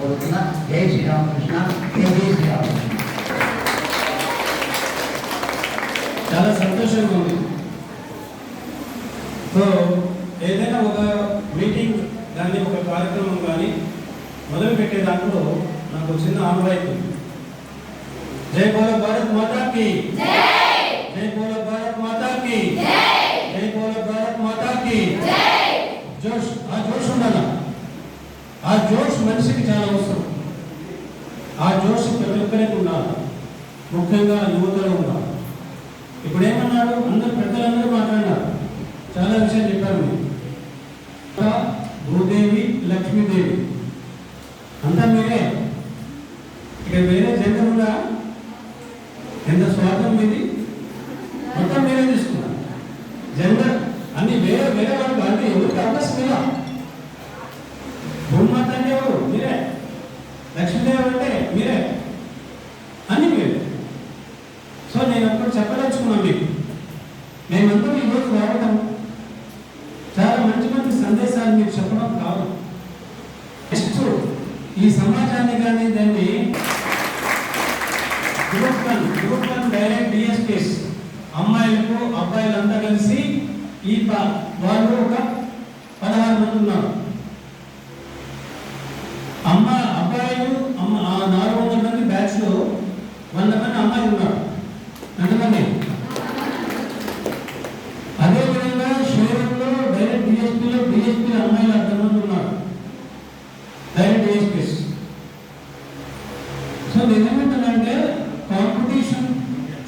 కోరుతున్నా జై శ్రీరామకృష్ణ జై శ్రీరామకృష్ణ. చాలా సంతోషంగా ఉంది. సో ఏదైనా ఒక మీటింగ్ కానీ ఒక కార్యక్రమం కానీ మొదలు పెట్టే దాంట్లో నాకు చిన్న ఆనవాయితీ జయ జై బోలో భారత్ మాతాకి జై బోలో భారత్ మాతాకి జై బోలో భారత్ మాతాకి జోష్ ఆ జోష్ ఉండాలా ఆ జోష్ మనిషికి చాలా అవసరం. ఆ జోష్ ప్రతి ఒక్కరికి ఉండాలి. ముఖ్యంగా యువతలో ఉండాలి. ఇప్పుడు ఏమన్నారు అందరు పెద్దలందరూ మాట్లాడారు చాలా విషయాలు చెప్పారు భూదేవి లక్ష్మీదేవి. అంతా మీరే. ఇక వేరే జెండర్ ఉందా? ఎంత స్వార్థం మీది? మొత్తం మీరే తీసుకున్నారు. జెండర్ అన్ని వేరే వేరే వాళ్ళు అంటే ఎవరికి అవకాశం ఇలా భూమాత అంటే ఎవరు? లక్ష్మీదేవి అంటే మీరే. అని మీరే. సో నేను అప్పుడు చెప్పదలుచుకున్నాను మీకు. మేమంతా ఈరోజు రావడం చాలా మంచి మంచి సందేశాలు మీకు చెప్పడం కాదు. నెక్స్ట్ ఈ సమాజాన్ని కానీ దాన్ని group one group one direct DSPs అమ్మాయిలకు అబ్బాయిలంతా కలిసి ఈ వాళ్ళు ఒక పదహారు మంది ఉన్నారు. అమ్మాయి అమ్మాయిలు అమ్మ ఆ నాలుగు వందల మంది బ్యాచ్లో వంద మంది అమ్మాయిలు ఉన్నారు. ఎంతమంది అదే విధంగా షేరంలో డైరెక్ట్ డిఎస్పీలో డిఎస్పీ అమ్మాయిలు అంతమంది ఉన్నారు. డైరెక్ట్ డిఎస్పీస్ సో నేనేమంటానంటే కాంపిటీషన్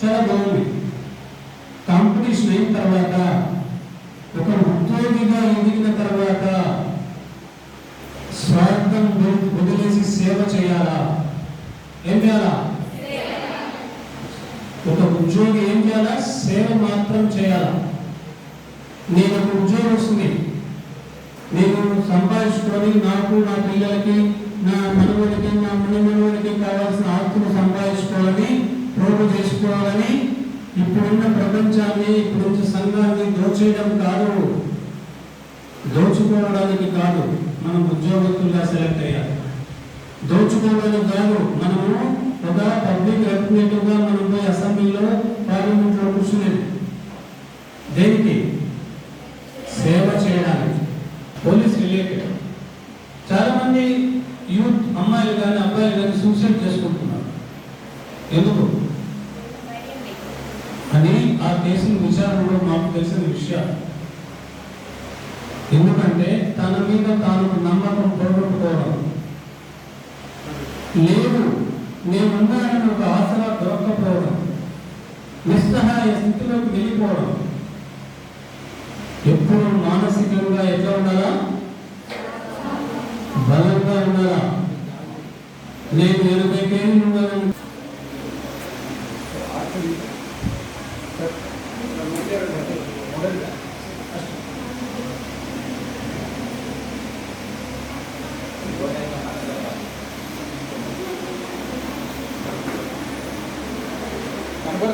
చాలా బాగుంది. కాంపిటీషన్ అయిన తర్వాత ఒక ఉద్యోగిగా ఎదిగిన తర్వాత స్వార్థం సేవ చేయాలా? ఏం చేయాలా? ఒక ఉద్యోగి ఏం చేయాలా? సేవ మాత్రం చేయాలా. నేను ఒక ఉద్యోగం వస్తుంది. నేను సంపాదించుకొని నాకు నా పిల్లలకి నా మనవుడికి నా మనమనువుడికి కావాల్సిన ఆస్తులు సంపాదించుకోవాలని ప్రోగు చేసుకోవాలని ఇప్పుడున్న ప్రపంచాన్ని ఇప్పుడున్న సంఘాన్ని దోచేయడం కాదు. దోచుకోవడానికి కాదు. మనం ఉద్యోగస్తులుగా సెలెక్ట్ అయ్యాలి. దోచుకోవడానికి కాదు. మనము ఒక పబ్లిక్ రిప్రజెంటేటివ్గా మనం పోయి అసెంబ్లీలో పార్లమెంట్లో కూర్చునేది. దేనికి? సేవ చేయడానికి. Police related. చాలామంది యూత్ అమ్మాయిలు కానీ అబ్బాయిలు కానీ సూసైడ్ చేసుకుంటున్నారు. ఎందుకు? అని ఆ కేసుని విచారణలో మాకు తెలిసిన విషయాలు ఎందుకంటే తన మీద తాను నమ్మకం పోగొట్టుకోవడం లేదు. నేనున్నానని ఒక ఆసరా దొరక్కపోవడం నిస్సహాయ స్థితిలోకి వెళ్ళిపోవడం. ఎప్పుడు మానసికంగా ఎట్లా ఉండాలా? బలంగా ఉండాలా? నేను ఎనభై కేజీలు ఉన్నానని. కనబడుతుందా ఏం